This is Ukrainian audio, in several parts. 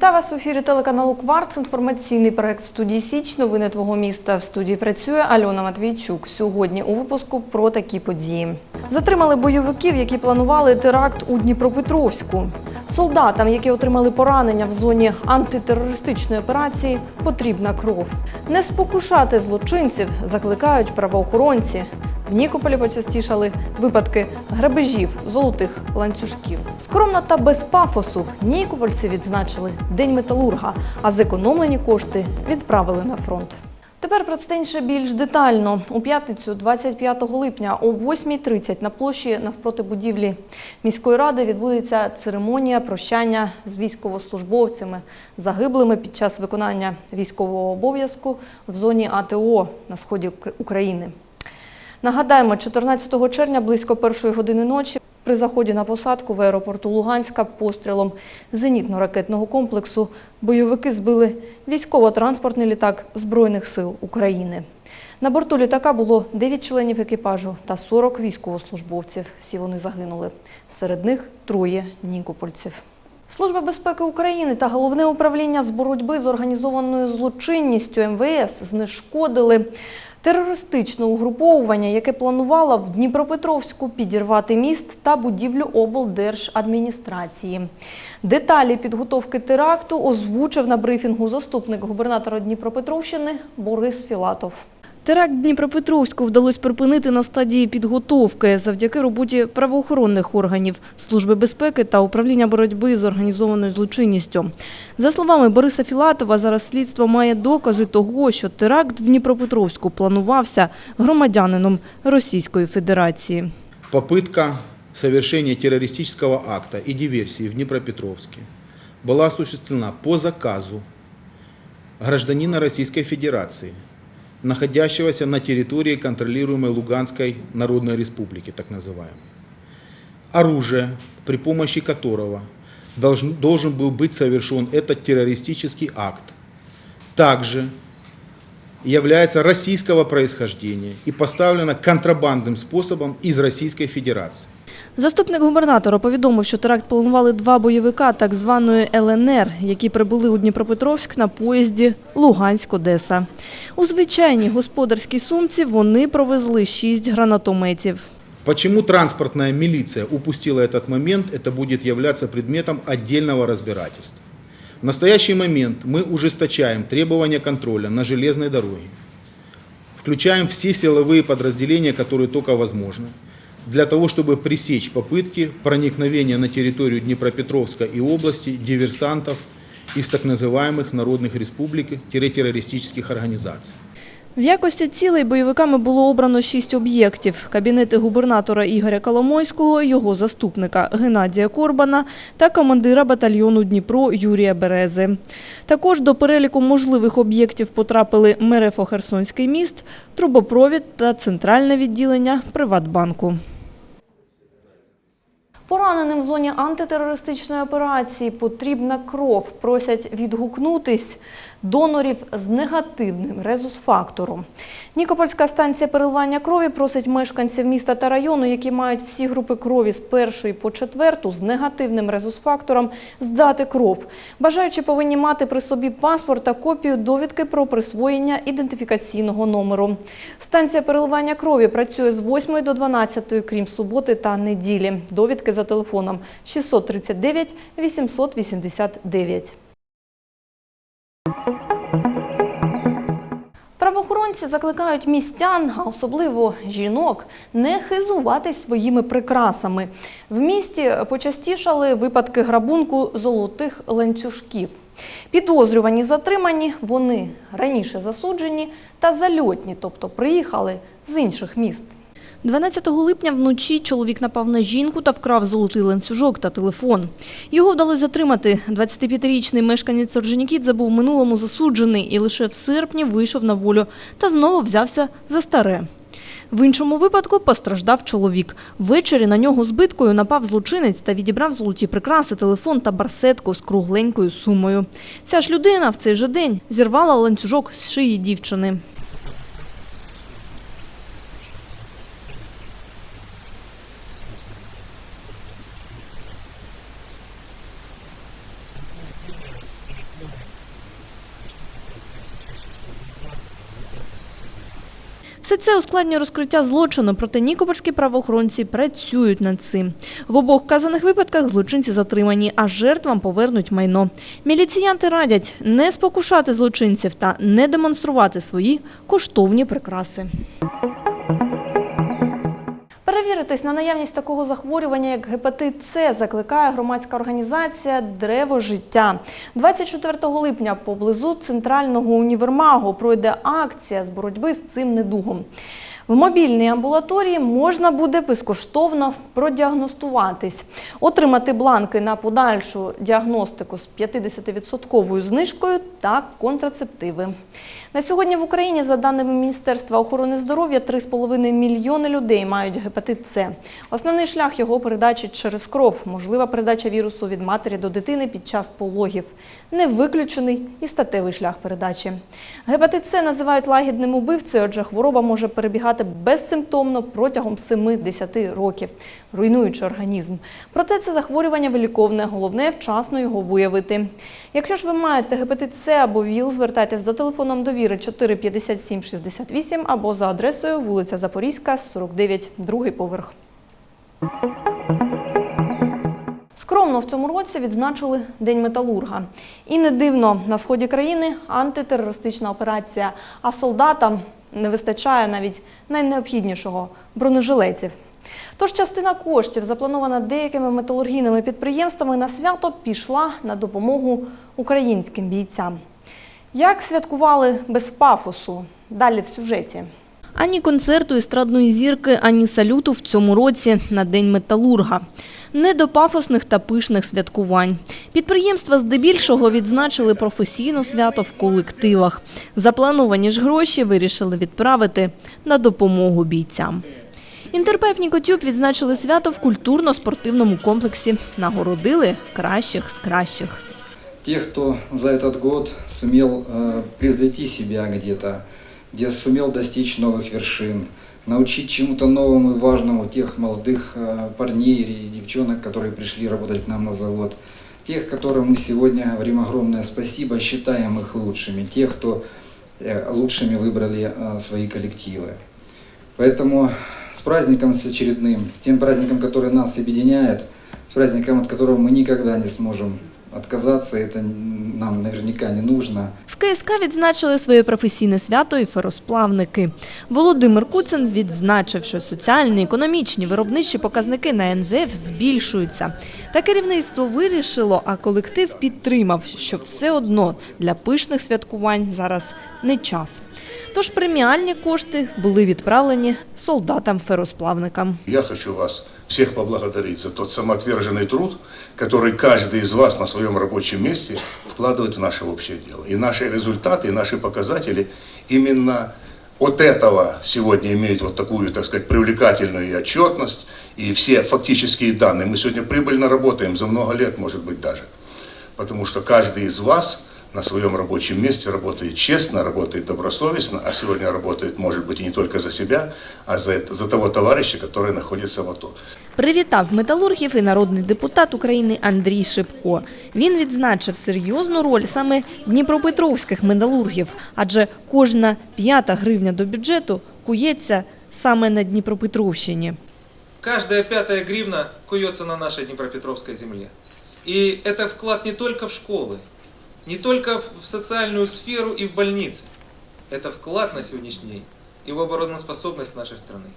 час в ефірі телеканалу Кварц інформаційний проект студії Січ. Новини твого міста. В студії працює Альона Матвійчук. Сьогодні у випуску про такі події. Затримали бойовиків, які планували теракт у Дніпропетровську. Солдатам, які отримали поранення в зоні антитерористичної операції, потрібна кров. Не спокушати злочинців закликають правоохоронці. В Нікополі почастішали випадки грабежів золотих ланцюжків. Скромно та без пафосу нікопольці відзначили День металурга, а зекономлені кошти відправили на фронт. Тепер про це інше більш детально. У п'ятницю, 25 липня о 8.30 на площі навпроти будівлі міської ради відбудеться церемонія прощання з військовослужбовцями, загиблими під час виконання військового обов'язку в зоні АТО на сході Ук- України. Нагадаємо, 14 червня близько першої години ночі при заході на посадку в аеропорту Луганська пострілом зенітно-ракетного комплексу бойовики збили військово-транспортний літак Збройних сил України. На борту літака було 9 членів екіпажу та 40 військовослужбовців. Всі вони загинули. Серед них троє нікопольців. Служба безпеки України та головне управління з боротьби з організованою злочинністю МВС знешкодили терористичне угруповування, яке планувало в Дніпропетровську підірвати міст та будівлю облдержадміністрації. Деталі підготовки теракту озвучив на брифінгу заступник губернатора Дніпропетровщини Борис Філатов. Теракт Дніпропетровську вдалося припинити на стадії підготовки завдяки роботі правоохоронних органів, Служби безпеки та управління боротьби з організованою злочинністю. За словами Бориса Філатова, зараз слідство має докази того, що теракт в Дніпропетровську планувався громадянином Російської Федерації. Попытка совершения террористического акта и диверсии в Днепропетровске была осуществлена по заказу гражданина Российской Федерации, находящегося на территории контролируемой Луганской Народной Республики, так называемой. Оружие, при помощи которого должен, должен был быть совершен этот террористический акт, также является российского происхождения и поставлено контрабандным способом из Российской Федерации. Заступник губернатора повідомив, що теракт планували два бойовика так званої ЛНР, які прибули у Дніпропетровськ на поїзді Луганськ-Одеса. У звичайній господарській сумці вони провезли шість гранатометів. Почему транспортная милиция упустила этот момент, это будет являться предметом отдельного разбирательства. В настоящий момент мы ужесточаем требования контроля на железной дороге. Включаем все силовые подразделения, которые только возможно, для того, чтобы пресечь попытки проникновения на территорию Днепропетровска и области диверсантов из так называемых народных республик-террористических организаций. В якості цілей бойовиками було обрано шість об'єктів: кабінети губернатора Ігоря Коломойського, його заступника Геннадія Корбана та командира батальйону Дніпро Юрія Берези. Також до переліку можливих об'єктів потрапили Мерефо-Херсонський міст, трубопровід та центральне відділення Приватбанку. Пораненим в зоні антитерористичної операції потрібна кров. Просять відгукнутись донорів з негативним резус-фактором. Нікопольська станція переливання крові просить мешканців міста та району, які мають всі групи крові з першої по четверту з негативним резус-фактором, здати кров. Бажаючі повинні мати при собі паспорт та копію довідки про присвоєння ідентифікаційного номеру. Станція переливання крові працює з 8 до 12, крім суботи та неділі. Довідки за телефоном 639 889. Правоохоронці закликають містян, а особливо жінок, не хизуватись своїми прикрасами. В місті почастішали випадки грабунку золотих ланцюжків. Підозрювані затримані, вони раніше засуджені та зальотні, тобто приїхали з інших міст. 12 липня вночі чоловік напав на жінку та вкрав золотий ланцюжок та телефон. Його вдалося затримати. 25-річний мешканець Орджонікідзе був минулому засуджений і лише в серпні вийшов на волю та знову взявся за старе. В іншому випадку постраждав чоловік. Ввечері на нього збиткою напав злочинець та відібрав золоті прикраси, телефон та барсетку з кругленькою сумою. Ця ж людина в цей же день зірвала ланцюжок з шиї дівчини. Все це ускладнює розкриття злочину, проте нікопольські правоохоронці працюють над цим. В обох вказаних випадках злочинці затримані, а жертвам повернуть майно. Міліціянти радять не спокушати злочинців та не демонструвати свої коштовні прикраси. Перевіритись на наявність такого захворювання, як гепатит С, закликає громадська організація Древо життя. 24 липня поблизу центрального універмагу пройде акція з боротьби з цим недугом. В мобільній амбулаторії можна буде безкоштовно продіагностуватись, отримати бланки на подальшу діагностику з 50% знижкою та контрацептиви. На сьогодні в Україні, за даними Міністерства охорони здоров'я, 3,5 мільйони людей мають гепатит С. Основний шлях його передачі через кров, можлива передача вірусу від матері до дитини під час пологів. Не виключений і статевий шлях передачі. Гепатит С називають лагідним убивцею, адже хвороба може перебігати безсимптомно протягом 7-10 років, руйнуючи організм. Проте це захворювання виліковне, головне вчасно його виявити. Якщо ж ви маєте гепатит С або ВІЛ, звертайтесь за телефоном довіри 4 57 68 або за адресою вулиця Запорізька, 49, другий поверх. Скромно в цьому році відзначили День металурга. І не дивно, на сході країни антитерористична операція, а солдатам не вистачає навіть найнеобхіднішого бронежилетів. Тож частина коштів, запланована деякими металургійними підприємствами на свято, пішла на допомогу українським бійцям. Як святкували без пафосу? Далі в сюжеті. Ані концерту естрадної зірки, ані салюту в цьому році на День металурга. Не до пафосних та пишних святкувань. Підприємства здебільшого відзначили професійно свято в колективах. Заплановані ж гроші вирішили відправити на допомогу бійцям. Інтерпеп Нікотюб відзначили свято в культурно-спортивному комплексі. Нагородили кращих з кращих. Тех, кто за этот год сумел э, превзойти себя где-то, где сумел достичь новых вершин, научить чему-то новому и важному тех молодых э, парней и девчонок, которые пришли работать к нам на завод, тех, которым мы сегодня говорим огромное спасибо, считаем их лучшими, тех, кто э, лучшими выбрали э, свои коллективы. Поэтому с праздником с очередным, с тем праздником, который нас объединяет, с праздником, от которого мы никогда не сможем отказаться, это нам наверняка не нужно. В КСК відзначили своє професійне свято і феросплавники. Володимир Куцин відзначив, що соціальні, економічні, виробничі показники на НЗФ збільшуються. Та керівництво вирішило, а колектив підтримав, що все одно для пишних святкувань зараз не час. Тож преміальні кошти були відправлені солдатам-феросплавникам. Я хочу вас всех поблагодарить за тот самоотверженный труд, который каждый из вас на своем рабочем месте вкладывает в наше общее дело. И наши результаты, и наши показатели именно от этого сегодня имеют вот такую, так сказать, привлекательную и отчетность, и все фактические данные. Мы сегодня прибыльно работаем за много лет, может быть, даже. Потому что каждый из вас на своем рабочем месте работает честно, работает добросовестно, а сегодня работает, может быть, и не только за себя, а за, это- за того товарища, который находится в АТО. Привітав металургів і народний депутат України Андрій Шипко. Він відзначив серйозну роль саме дніпропетровських металургів, адже кожна п'ята гривня до бюджету кується саме на Дніпропетровщині. Каждая пятая гривна куется на нашей Днепропетровской земле. И это вклад не только в школы, Не только в социальную сферу и в больницы. Это вклад на сегодняшний день и в обороноспособность нашей страны.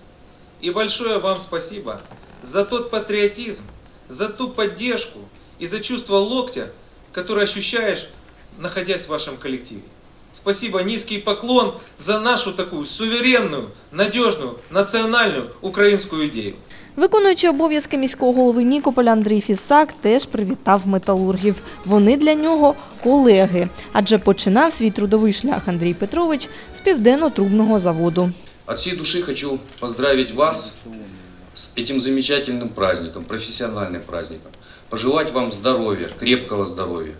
И большое вам спасибо за тот патриотизм, за ту поддержку и за чувство локтя, которое ощущаешь, находясь в вашем коллективе. Спасибо, низкий поклон за нашу такую суверенную, надежную, национальную украинскую идею. Виконуючий обов'язки міського голови Нікополя Андрій Фісак теж привітав металургів. Вони для нього колеги, адже починав свій трудовий шлях Андрій Петрович з південно-трубного заводу. От всей души хочу поздравить вас с этим замечательным праздником, профессиональным праздником. Пожелать вам здоровья, крепкого здоровья.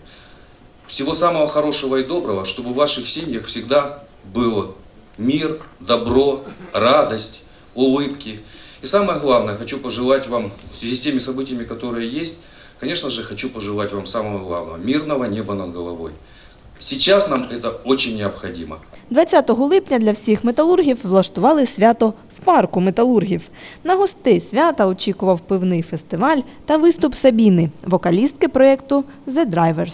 Всего самого хорошего и доброго, чтобы в ваших семьях всегда было мир, добро, радость, улыбки. И самое главное, хочу пожелать вам в связи с теми событиями, которые есть, конечно же, хочу пожелать вам самого главного – мирного неба над головой. Сейчас нам это очень необходимо. 20 липня для всіх металургів влаштували свято в парку металургів. На гостей свята очікував пивний фестиваль та виступ Сабіни, вокалістки проєкту The Drivers.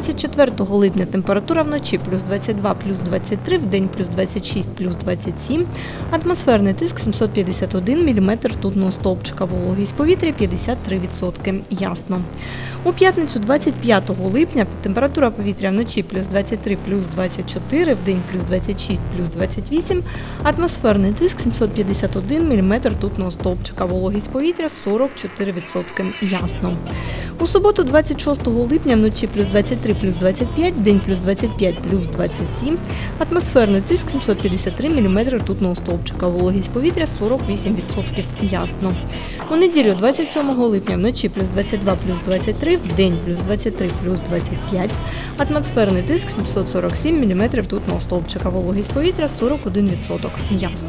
24 липня, температура вночі плюс 22, плюс 23, в день плюс 26, плюс 27. Атмосферний тиск 751 мм ртутного стовпчика. Вологість повітря 53%. Ясно. У п'ятницю, 25 липня, температура повітря вночі плюс 23, плюс 24, в день плюс 26, плюс 28. Атмосферний тиск 751 мм ртутного стовпчика. Вологість повітря 44%. Ясно. У суботу, 26 липня, вночі плюс 23, плюс 25, в день плюс 25, плюс 27. Атмосферний тиск 753 мм ртутного стовпчика. Вологість повітря 48%. Ясно. У неділю, 27 липня, вночі плюс 22, плюс 23, в день плюс 23, плюс 25. Атмосферний тиск 747 мм ртутного стовпчика. Вологість повітря 41%. Ясно.